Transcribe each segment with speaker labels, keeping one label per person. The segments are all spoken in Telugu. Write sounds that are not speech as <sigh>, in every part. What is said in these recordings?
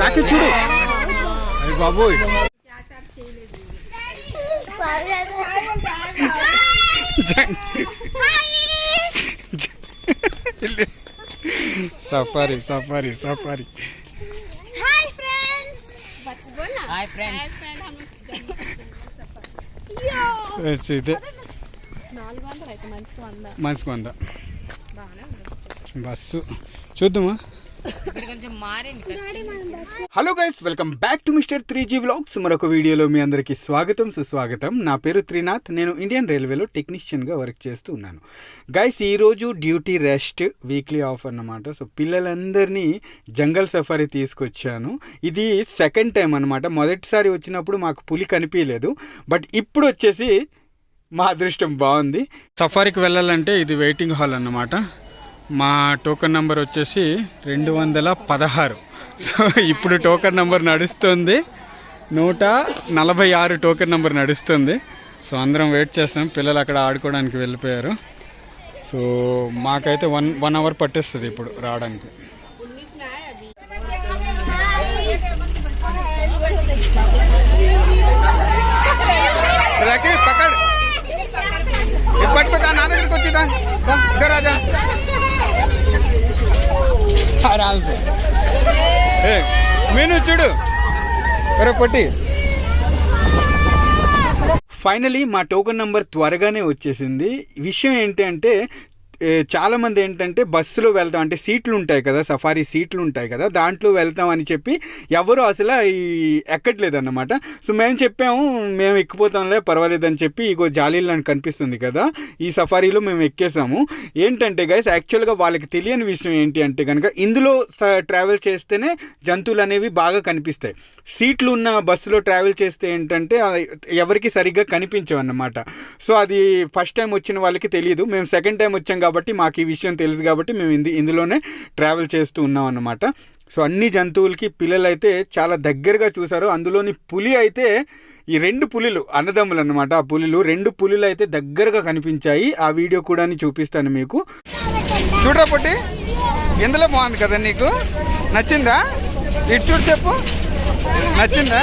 Speaker 1: రాకి చూడు. బాబోయ్. Safari safari
Speaker 2: safari. Hi
Speaker 3: friends hi
Speaker 1: ఇదే
Speaker 2: వంద.
Speaker 1: బస్సు. చూద్దామా? Hello guys welcome back to Mister three G vlogs మరొక వీడియోలో మీ అందరికీ స్వాగతం సుస్వాగతం. నా పేరు త్రినాథ్. నేను ఇండియన్ రైల్వేలో టెక్నీషియన్గా వర్క్ చేస్తూ ఉన్నాను. గైస్ ఈరోజు డ్యూటీ రెస్ట్ వీక్లీ ఆఫ్ అన్నమాట. సో పిల్లలందరినీ జంగల్ సఫారీ తీసుకొచ్చాను. ఇది సెకండ్ టైం అన్నమాట. మొదటిసారి వచ్చినప్పుడు మాకు పులి కనిపించలేదు. బట్ ఇప్పుడు వచ్చేసి మా అదృష్టం బాగుంది. సఫారీకి వెళ్ళాలంటే ఇది వెయిటింగ్ హాల్ అన్నమాట. మా టోకెన్ నంబర్ వచ్చేసి రెండు వందల పదహారు. సో ఇప్పుడు టోకెన్ నంబర్ నడుస్తుంది. నూట నలభై ఆరు టోకెన్ నంబర్ నడుస్తుంది. సో అందరం వెయిట్ చేస్తాం పిల్లలు అక్కడ ఆడుకోవడానికి వెళ్ళిపోయారు. సో మాకైతే వన్ వన్ అవర్ పట్టేస్తుంది ఇప్పుడు రావడానికి. పక్కడు. రాజా. ఆరామ్ మీను చూడు. ఒరే పొట్టి. ఫైనలీ మా టోకెన్ నెంబర్ త్వరగానే వచ్చేసింది. విషయం ఏంటి అంటే చాలామంది చాలా మంది ఏంటంటే బస్సులో వెళ్తాం అంటే సీట్లు ఉంటాయి కదా సఫారీ సీట్లు ఉంటాయి కదా దాంట్లో వెళ్తాం అని చెప్పి ఎవరు అసలు ఎక్కట్లేదు అన్నమాట సో మేము చెప్పాము మేము ఎక్కిపోతాంలే పర్వాలేదు అని చెప్పి ఇగో జాలీలు అని కనిపిస్తుంది కదా ఈ సఫారీలో మేము ఎక్కేసాము. ఏంటంటే గైస్ యాక్చువల్గా వాళ్ళకి తెలియని విషయం ఏంటి అంటే కనుక ఇందులో ట్రావెల్ చేస్తేనే జంతువులు అనేవి బాగా కనిపిస్తాయి. సీట్లు ఉన్న బస్సులో ట్రావెల్ చేస్తే ఏంటంటే ఎవరికి సరిగ్గా కనిపించవు అన్నమాట సో అది ఫస్ట్ టైం వచ్చిన వాళ్ళకి తెలియదు మేము సెకండ్ టైం వచ్చాం కాబట్టి మాకు ఈ విషయం తెలుసు కాబట్టి మేము ఇందు ఇందులోనే ట్రావెల్ చేస్తూ ఉన్నాం అన్నమాట. సో అన్ని జంతువులకి పిల్లలు అయితే చాలా దగ్గరగా చూసారు అందులోని పులి అయితే ఈ రెండు పులిలు అన్నదమ్ములు అన్నమాట ఆ పులిలు రెండు పులిలు అయితే దగ్గరగా కనిపించాయి. ఆ వీడియో కూడా చూపిస్తాను మీకు. చూడరా పొట్టి? ఎందులో బాగుంది కదా నీకు? నచ్చిందా? ఇటు చూడు చెప్పు. నచ్చిందా?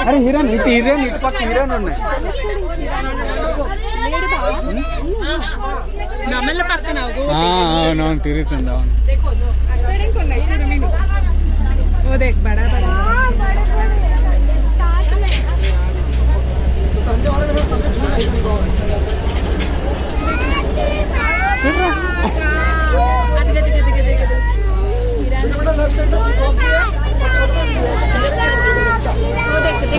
Speaker 1: అరే హీరోన్ ఇటు హీరోన్ ఇటు పక్క హీరోన్ ఉన్నాయి
Speaker 2: నమల్ల పక్కన
Speaker 1: ఆ, అవునవును తిరుగుతుంది అవును
Speaker 2: అక్కడ ఇంకొన్నాయి చూడు ఓ దేక్ దేక్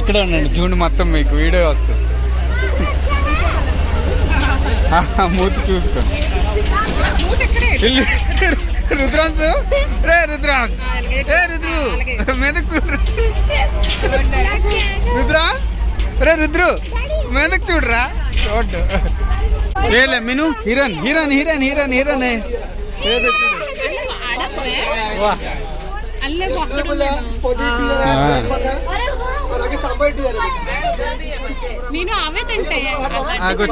Speaker 1: ఇక్కడ ఉండండి చూడు మొత్తం మీకు వీడియో వస్తుంది. మూతి చూసుకో ఇల్లు. రుద్రాంశు రే రుద్రాంశ్. ఏ రుద్రు మీదకి చూడు. రుద్రా రే రుద్రు మీదకి చూడరా. చూడు. లేలే మిను హిరణ్ హిరణ్ హిరణ్ హిరణ్ హిరణ్ ఏదో
Speaker 3: నేను అవే తింటాయి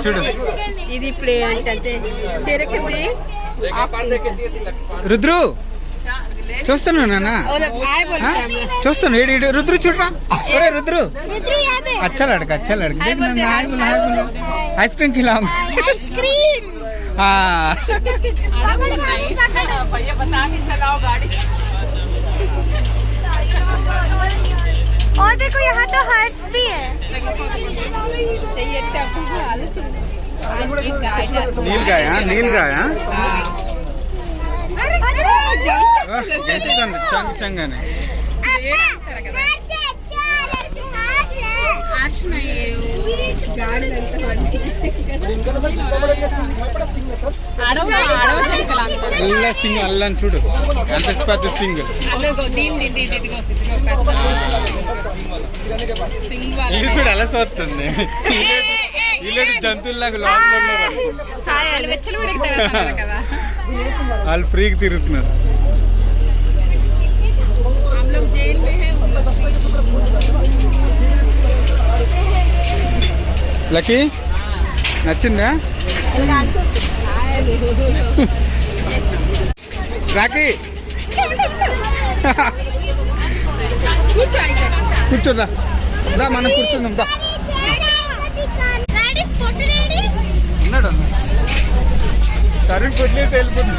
Speaker 1: చూడు
Speaker 2: ఇది
Speaker 1: రుద్రు చూస్తాను నాన్న? చూస్తాను ఏడు రుద్రు చూడరా? ఒరే రుద్రు. అచ్చా అడగ అచ్చా అడగ. ఐస్ క్రీమ్
Speaker 4: కిలా
Speaker 1: ఐస్
Speaker 4: క్రీమ్. देखो यहाँ तो हर्ष भी है।
Speaker 1: नील का हाँ नील का हाँ चंगन है चंग चंगने
Speaker 5: और
Speaker 3: వాసన
Speaker 1: అల్లా సింగ్ చూడు. అంత పెద్ద సింగ్. ఇది చూడు అలా చూస్తుంది. ఇలాంటి జంతువులాగా లోపల
Speaker 3: వాళ్ళు
Speaker 1: ఫ్రీకి తిరుగుతున్నారు.
Speaker 3: Jail
Speaker 1: Lucky? నచ్చిందా? రాకీ కూర్చోదా మనం కూర్చుందాం. దా. ఉన్నాడు కొద్దిగా వెళ్ళిపోతుంది.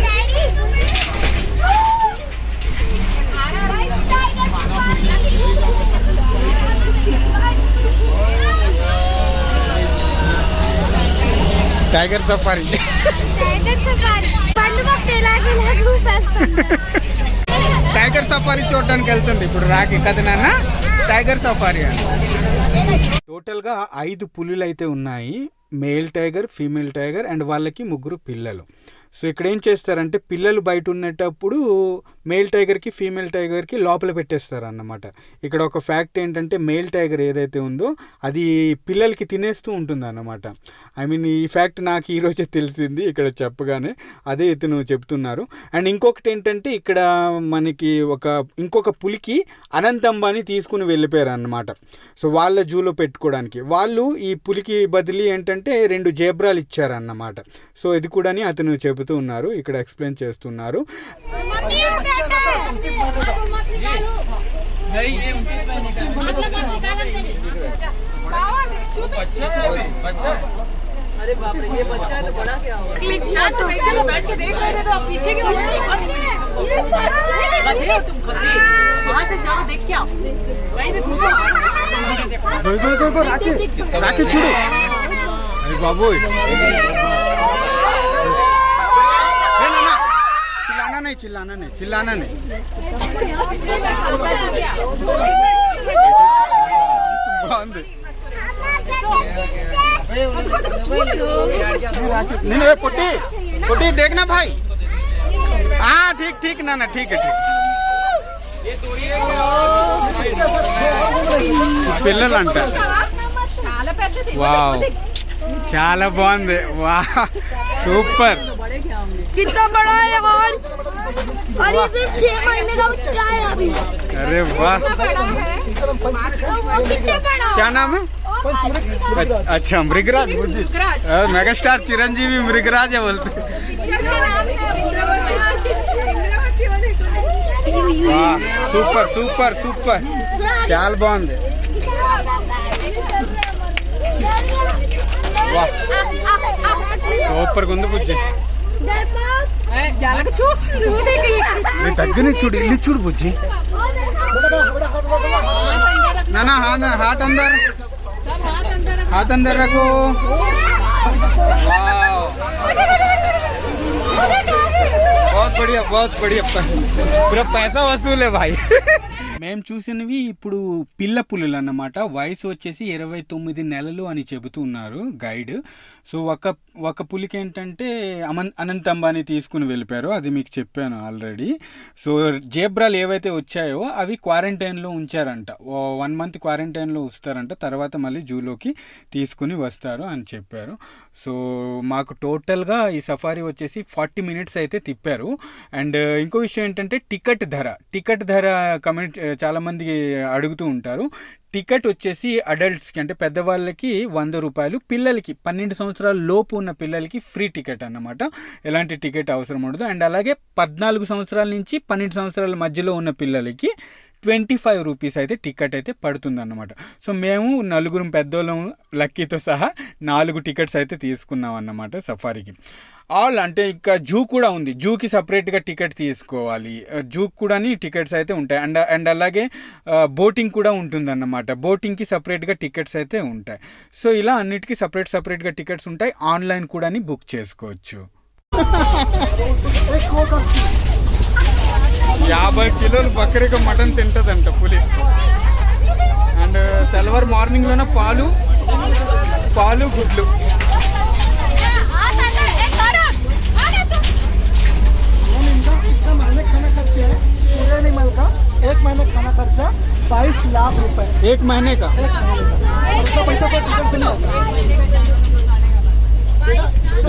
Speaker 4: టైగర్ సఫారీ టైగర్ సఫారీ
Speaker 1: చూడడానికి వెళ్తుంది. ఇప్పుడు రాకి కదా నాన్న? టైగర్ సఫారీ అని. టోటల్గా ఐదు పులులు అయితే ఉన్నాయి. Male tiger female tiger and వాళ్ళకి ముగ్గురు పిల్లలు. సో ఇక్కడ ఏం చేస్తారంటే పిల్లలు బయట ఉండేటప్పుడు మేల్ టైగర్కి ఫీమేల్ టైగర్కి లోపల పెట్టేస్తారు అన్నమాట ఇక్కడ ఒక ఫ్యాక్ట్ ఏంటంటే మేల్ టైగర్ ఏదైతే ఉందో అది పిల్లలకి తినేస్తూ ఉంటుంది అన్నమాట ఐ మీన్ ఈ ఫ్యాక్ట్ నాకు ఈరోజే తెలిసింది ఇక్కడ చెప్పగానే అదే ఇతను చెప్తున్నారు. అండ్ ఇంకొకటి ఏంటంటే ఇక్కడ మనకి ఒక ఇంకొక పులికి అనంతంబాని తీసుకుని వెళ్ళిపోయారు అన్నమాట సో వాళ్ళ జూలో పెట్టుకోవడానికి. వాళ్ళు ఈ పులికి బదిలీ ఏంటంటే రెండు జేబ్రాలు ఇచ్చారన్నమాట. సో ఇది కూడా అతను చెబుతూ ఉన్నారు ఇక్కడ ఎక్స్ప్లెయిన్ చేస్తున్నారు
Speaker 5: उनतीस महीने का
Speaker 4: क्लिक शॉट बैठ के देख रहे थे तो आप पीछे क्यों
Speaker 6: वहाँ से जाओ देख के आओ वहीं पे घूमो
Speaker 1: go, go, go, go, Rocky Rocky చూడు नहीं चिल्लाना नहीं चिल्लाना नहीं బాగుంది नहीं नहीं पुट्टी पुट्टी देखना भाई हाँ ठीक ठीक ना ना ठीक है ठीक పిల్లలు అంట వావ్ చాలా బాగుంది వా సూపర్
Speaker 4: कितना बड़ा है और और इधर छह महीने का बच्चा है अभी
Speaker 1: अरे वाह
Speaker 5: इनका नाम पंचमृग है
Speaker 4: तो वो कितना बड़ा
Speaker 1: क्या नाम है
Speaker 5: पंचमृग मृगराज
Speaker 1: अच्छा मृगराज मुझे मेगास्टार चिरंजीवी मृगराज है बोलते वाह సూపర్ సూపర్ సూపర్ చాలా బాగుంది వాహ్ సూపర్ ఉంది బుజ్జి
Speaker 3: జలగ చూస్తుంది ఊదేటి.
Speaker 1: నీ దగ్గర నుంచి చూడు ఇల్లు చూడు బుజ్జి
Speaker 5: बड़ा बड़ा हाथ बड़ा हाथ
Speaker 1: नाना हाथ हाथ अंदर हाथ अंदर रखो वाह बहुत बढ़िया बहुत बढ़िया पूरा पैसा वसूल है भाई మేము చూసినవి ఇప్పుడు పిల్ల పులులు అన్నమాట వయసు వచ్చేసి ఇరవై తొమ్మిది నెలలు అని చెబుతున్నారు గైడ్ సో ఒక ఒక పులికి ఏంటంటే అమన్ అనంత్ అంబానీ తీసుకుని వెళ్ళిపోయారు అది మీకు చెప్పాను ఆల్రెడీ. సో జేబ్రాలు ఏవైతే వచ్చాయో అవి క్వారంటైన్లో ఉంచారంట. వన్ మంత్ క్వారంటైన్లో వస్తారంట తర్వాత మళ్ళీ జూలోకి తీసుకుని వస్తారు అని చెప్పారు. సో మాకు టోటల్గా ఈ సఫారీ వచ్చేసి ఫార్టీ మినిట్స్ అయితే తిప్పారు. అండ్ ఇంకో విషయం ఏంటంటే టికెట్ ధర టికెట్ ధర కమెంట్ చాలామంది అడుగుతూ ఉంటారు. టికెట్ వచ్చేసి అడల్ట్స్కి అంటే పెద్దవాళ్ళకి వంద రూపాయలు పిల్లలకి పన్నెండు సంవత్సరాల లోపు ఉన్న పిల్లలకి ఫ్రీ టికెట్ అన్నమాట. ఎలాంటి టికెట్ అవసరం ఉండదు. అండ్ అలాగే పద్నాలుగు సంవత్సరాల నుంచి పన్నెండు సంవత్సరాల మధ్యలో ఉన్న పిల్లలకి ట్వంటీ ఫైవ్ రూపీస్ అయితే టికెట్ అయితే పడుతుందన్నమాట. సో మేము నలుగురు పెద్దోళ్ళం లక్కీతో సహా నాలుగు టికెట్స్ అయితే తీసుకున్నాం అన్నమాట సఫారీకి. ఆల్ అంటే ఇంకా జూ కూడా ఉంది. జూకి సపరేట్గా టికెట్ తీసుకోవాలి. జూకి కూడా టికెట్స్ అయితే ఉంటాయి. అండ్ అండ్ అలాగే బోటింగ్ కూడా ఉంటుందన్నమాట. బోటింగ్కి సపరేట్గా టికెట్స్ అయితే ఉంటాయి. సో ఇలా అన్నిటికీ సపరేట్ సపరేట్గా టికెట్స్ ఉంటాయి. ఆన్లైన్ కూడా బుక్ చేసుకోవచ్చు. <laughs> యాభై కిలోలు బకరీగా మటన్ తింటదంట పులి అండ్ తెల్లవారు మార్నింగ్లోనే పాలు పాలు గుడ్లు
Speaker 5: हम इनका इतना महीने खाना खर्चे है पूरे एनिमल का एक महीने खाना खर्चा बाईस लाख रुपए
Speaker 1: ఏక్ మహీనే కా
Speaker 5: एक महीने का और उसका पैसा कोई टिकट से नहीं आता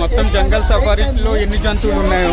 Speaker 1: మొత్తం జంగల్ సఫారీలో ఎన్ని జంతువులు ఉన్నాయో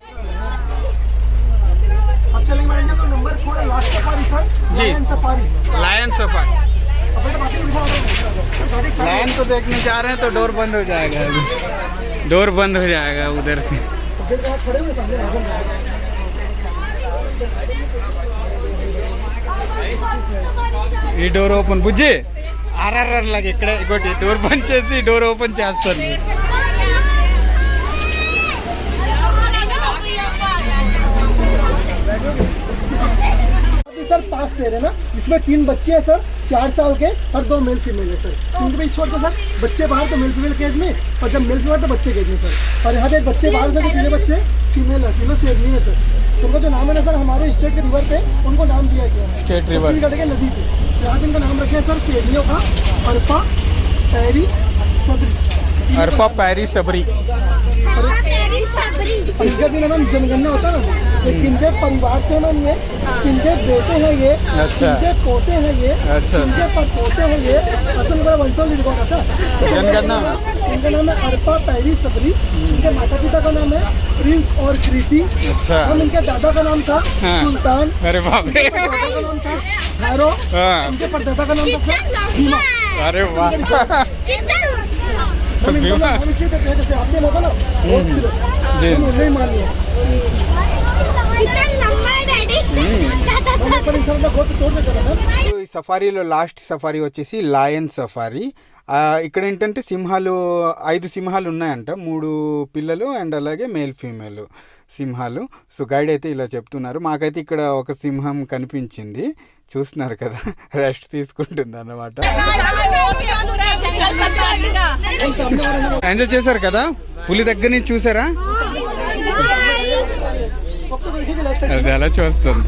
Speaker 5: अब चलेंगे मैडम जी नंबर फोर है last safari sir
Speaker 1: ji.
Speaker 5: Lion safari
Speaker 1: lion safari
Speaker 5: अब बेटा बाकी दिखा गाड़ी के सामने।
Speaker 1: लायन को देखने जा रहे हैं तो डोर बंद हो जाएगा अभी डोर बंद हो जाएगा उधर से
Speaker 5: गेट के हाथ खड़े हुए सामने आगे
Speaker 1: ఈ డోర్ ఓపెన్ బుజ్జి ఆర్ఆర్ఆర్ లాగా ఇక్కడ ఇంకోటి డోర్ బంద్ చేసి డోర్ ఓపెన్ చేస్తాను
Speaker 5: अभी सर पाँच शेर है ना जिसमें तीन बच्चे हैं सर चार साल के और दो मेल फीमेल है सर। इनके बीच छोड़ के सर बच्चे बाहर तो मेल फीमेल केज में और जब मेल फीमेल तो बच्चे केज में सर। और यहाँ पे एक बच्चे बाहर से तीनों बच्चे फीमेल है तीनों शेरनी है सर। उनका जो नाम है ना सर हमारे स्टेट के रिवर पे उनको नाम दिया गया है।
Speaker 1: River.
Speaker 5: छत्तीसगढ़ के नदी पे। तो यहाँ पे इनका नाम रखे हैं सर शेरनियों का अरपा पैरी सबरी।
Speaker 1: अरपा पैरी सबरी।
Speaker 5: इनका भी नाम जनगणना होता है ना? ये किनके परिवार से नाम ये? किनके बेटे हैं ये?
Speaker 1: अच्छा।
Speaker 5: किनके पोते हैं ये?
Speaker 1: अच्छा।
Speaker 5: किनके पर पोते हैं ये? असल में वंशों रिकॉर्ड आता है।
Speaker 1: जनगणना।
Speaker 5: इनका नाम है अरपा पैरी सबरी। इनके माता पिता का नाम है प्रिंस और कृति।
Speaker 1: अच्छा।
Speaker 5: हम इनके दादा का नाम था
Speaker 1: हाँ।
Speaker 5: सुल्तान।
Speaker 1: अरे बाप रे।
Speaker 5: इनके दादा का नाम था भैरो
Speaker 1: हाँ।
Speaker 5: इनके परदादा का नाम था भीमा
Speaker 1: अरे वाह।
Speaker 5: हम इनको
Speaker 1: भीमा।
Speaker 5: नाम इसलिए देते हैं जैसे आपने होगा ना बहुत
Speaker 1: जी।
Speaker 5: फिर हम उन्हें ही मानिए
Speaker 4: कितना लंबा है डैडी
Speaker 5: हम ऊपर इन सब में बहुत तोड़ देते हैं ना
Speaker 1: ఈ సఫారీలో లాస్ట్ సఫారీ వచ్చేసి లాయన్ సఫారీ ఆ, ఇక్కడ ఏంటంటే సింహాలు ఐదు సింహాలు ఉన్నాయంట. మూడు పిల్లలు అండ్ అలాగే మేల్ ఫీమేల్ సింహాలు. సో గైడ్ అయితే ఇలా చెప్తున్నారు. మాకైతే ఇక్కడ ఒక సింహం కనిపించింది. చూస్తున్నారు కదా రెస్ట్ తీసుకుంటుంది అన్నమాట ఎంజాయ్ చేశారు కదా? పులి దగ్గర నుంచి చూసారా? అది అలా చూస్తుంది?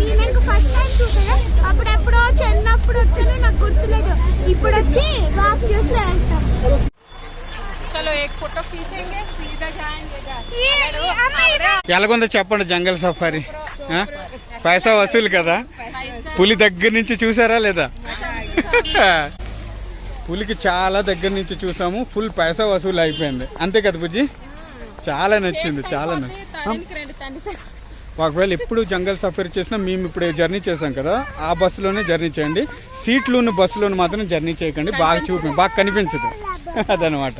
Speaker 4: ఫస్ట్ టైం చూసాను చిన్నప్పుడు వచ్చాను నాకు గుర్తులేదు. ఇప్పుడు వచ్చి వాక్
Speaker 1: ఎలాగుందో చెప్పండి జంగల్ సఫారీ. పైసా వసూలు కదా? పులి దగ్గర నుంచి చూసారా లేదా? పులికి చాలా దగ్గర నుంచి చూసాము ఫుల్ పైసా వసూలు అయిపోయింది. అంతే కదా బుజ్జి? చాలా నచ్చింది చాలా నచ్చింది. ఒకవేళ ఎప్పుడు జంగల్ సఫారీ చేసినా మేము ఇప్పుడు జర్నీ చేసాం కదా ఆ బస్సులోనే జర్నీ చేయండి. సీట్లు ఉన్న బస్సులోనే మాత్రం జర్నీ చేయకండి. బాగా చూపి బాగా కనిపించదు. <laughs> అదనమాట.